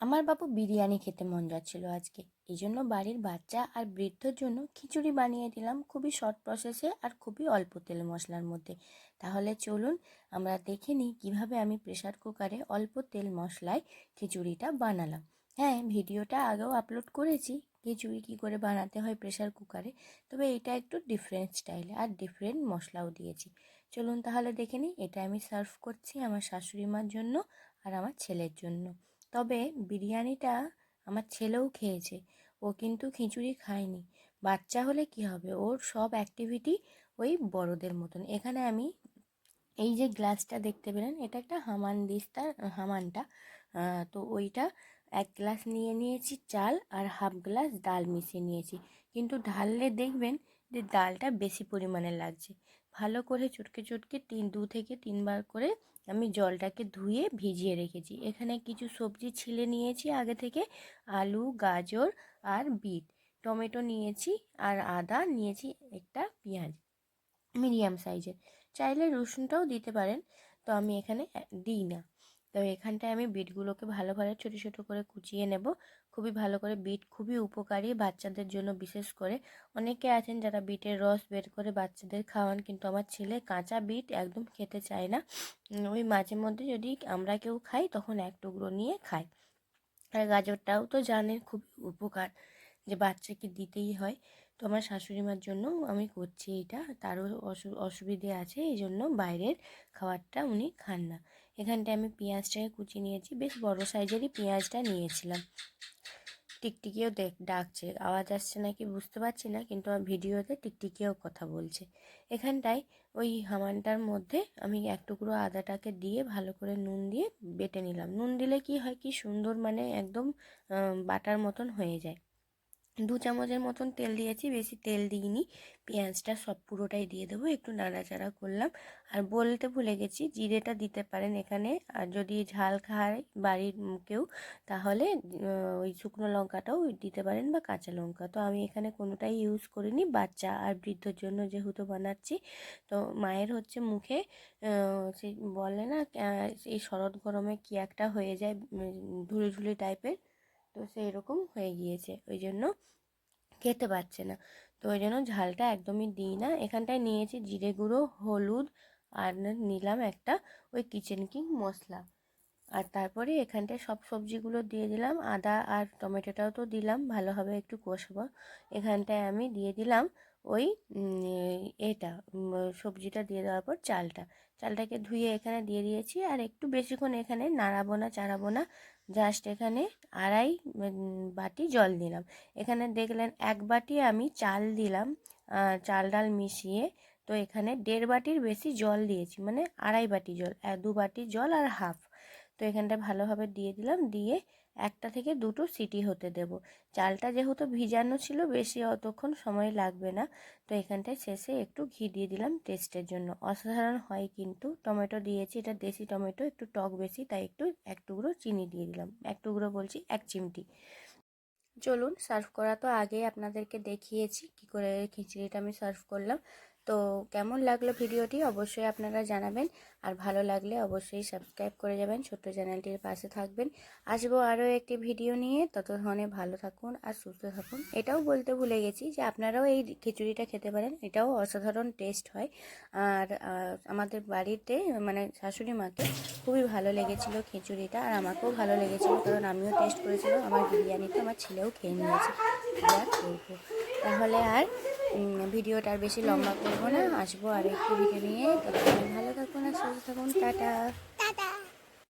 আমার বাবু বিরিয়ানি খেতে মন যাচ্ছিল আজকে। এই জন্য বাড়ির বাচ্চা আর বৃদ্ধর জন্য খিচুড়ি বানিয়ে দিলাম খুবই শর্ট প্রসেসে আর খুবই অল্প তেল মশলার মধ্যে। তাহলে চলুন আমরা দেখে নিই কীভাবে আমি প্রেশার কুকারে অল্প তেল মশলায় খিচুড়িটা বানালাম। হ্যাঁ ভিডিওটা আগেও আপলোড করেছি, খিচুড়ি কী করে বানাতে হয় প্রেশার কুকারে তবে এটা একটু ডিফারেন্ট স্টাইলে আর ডিফারেন্ট মশলাও দিয়েছি। চলুন তাহলে দেখে নিই, এটা আমি সার্ভ করছি আমার শাশুড়ি মার জন্য আর আমার ছেলের জন্য। তবে বিরিয়ানিটা আমার ছেলেও খেয়েছে। ও কিন্তু খিচুড়ি খায়নি। বাচ্চা হলে কি হবে? ওর সব অ্যাক্টিভিটি ওই বড়দের মতন। এখানে আমি এই যে গ্লাসটা দেখতে পেলেন, এটা একটা হামান দিস্তার হামানটা তো ওইটা এক গ্লাস নিয়ে নিয়েছি চাল আর হাফ গ্লাস ডাল মিশিয়ে নিয়েছি। কিন্তু ঢাললে দেখবেন যে ডালটা বেশি পরিমাণে লাগছে। ভালো করে চটকে চটকে তিন, দু থেকে তিনবার করে আমি জলটাকে ধুয়ে ভিজিয়ে রেখেছি। এখানে কিছু সবজি ছিলে নিয়েছি আগে থেকে, আলু, গাজর আর বিট। টমেটো নিয়েছি আর আদা, নিয়েছি একটা পেঁয়াজ। মিডিয়াম সাইজের। চাইলে রসুনটাও দিতে পারেন, তো আমি এখানে দিই না। তো এখানটায় আমি বিটগুলোকে ভালোভাবে ছোটো ছোটো করে কুচিয়ে নেব। খুবই ভালো করে বিট খুবই উপকারী বাচ্চাদের জন্য, বিশেষ করে অনেকে আছেন যারা বিটের রস বের করে বাচ্চাদের খাওয়ান, কিন্তু আমার ছেলে কাঁচা বিট একদম খেতে চায় না। ওই মাঝে মধ্যে যদি আমরা কেউ খাই, তখন এক টুকরো নিয়ে খাই আর গাজরটাও তো জানেন খুব উপকার যে বাচ্চাকে দিতেই হয়। তো আমার শাশুড়ি মার জন্য আমি করছি এটা। তারও অসুবিধে আছে এই জন্য বাইরের খাবারটা উনি খান না। এখানটায় আমি পেঁয়াজটাকে কুচি নিয়েছি। বেশ বড় সাইজেরই পেঁয়াজটা নিয়েছিলাম। টিকটিকিও দেখ, ডাকছে। আওয়াজ আসছে নাকি বুঝতে পারছি না, কিন্তু আমার ভিডিওতে টিকটিকিও কথা বলছে। এখানটায় ওই হামানটার মধ্যে আমি এক টুকরো আদাটাকে দিয়ে ভালো করে নুন দিয়ে বেটে নিলাম। নুন দিলে কি হয়, কি সুন্দর মানে একদম বাটার মতন হয়ে যায়। দু চামচের মতন তেল দিয়েছি, বেশি তেল দিইনি। পেঁয়াজটা সব পুরোটাই দিয়ে দেবো, একটু নাড়াচাড়া করলাম। আর বলতে ভুলে গেছি, জিরেটা দিতে পারেন এখানে। আর যদি ঝাল খায় বাড়ির কেউ, তাহলে ওই শুকনো লঙ্কাটাও দিতে পারেন বা কাঁচা লঙ্কা। তো আমি এখানে কোনোটাই ইউজ করিনি, বাচ্চা আর বৃদ্ধর জন্য যেহেতু বানাচ্ছি। তো মায়ের হচ্ছে মুখে সেই বলে না এই শরৎ গরমে কি একটা হয়ে যায় ঝুলি ঝুলি টাইপের তো সেই রকম হয়ে গিয়েছে, ওই জন্য খেতে পারছে না। তো ওই জন্য ঝালটা একদমই দিই না। এখানটায় নিয়েছি জিরে গুঁড়ো, হলুদ আর নিলাম একটা ওই কিচেন কিং মশলা আর তারপরে এখানটায় সব সবজিগুলো দিয়ে দিলাম। আদা আর টমেটোটাও তো দিলাম, ভালোভাবে একটু কষবো। এখানটায় আমি দিয়ে দিলাম ওই এটা সবজিটা দিয়ে দেওয়ার পর চালটা। চালটাকে ধুয়ে এখানে দিয়ে দিয়েছি আর একটু বেশিক্ষণ এখানে নাড়াবো না, চাড়াবো না। জাস্ট এখানে আড়াই বাটি জল দিলাম। এখানে দেখলেন এক বাটি আমি চাল দিলাম চাল ডাল মিশিয়ে তো এখানে দেড় বাটির বেশি জল দিয়েছি মানে আড়াই বাটি জল দু বাটি জল আর হাফ। তো এখানটা ভালোভাবে দিয়ে দিলাম, দিয়ে একটা থেকে দুটো সিটি হতে দেব। চালটা যেহেতু ভিজানো ছিল, বেশি অতক্ষণ সময় লাগবে না। তো এখানটায় শেষে একটু ঘি দিয়ে দিলাম টেস্টের জন্য। অসাধারণ হয় কিন্তু। টমেটো দিয়েছি, এটা দেশি টমেটো, একটু টক বেশি, তাই একটু এক টুকরো চিনি দিয়ে দিলাম। এক টুকরো বলছি এক চিমটি। চলুন, সার্ভ করা তো আগেই আপনাদেরকে দেখিয়েছি, কি করে খিচুড়িটা আমি সার্ভ করলাম। তো কেমন লাগল ভিডিওটি অবশ্যই আপনারা জানাবেন। আর ভালো লাগলে অবশ্যই সাবস্ক্রাইব করে যাবেন, ছোট্ট চ্যানেলটির পাশে থাকবেন। আসব আরও একটি ভিডিও নিয়ে, ততক্ষণে ভালো থাকুন আর সুস্থ থাকুন। এটাও বলতে ভুলে গেছি যে আপনারাও এই খিচুড়িটা খেতে পারেন, এটাও অসাধারণ টেস্ট হয়। আর আমাদের বাড়িতে মানে শাশুড়ি মাকে খুবই ভালো লেগেছিল খিচুড়িটা আর আমাকেও ভালো লেগেছিল কারণ আমিও টেস্ট করেছিলাম। আমার বিরিয়ানিটা আমার ছেলেও খেয়ে নিয়েছে। তাহলে আর ভিডিওটা আর বেশি লম্বা করব না। আসব আর একটু ভিডিও নিয়ে। ভালো থাকুন আর সুস্থ থাকুন। টাটা।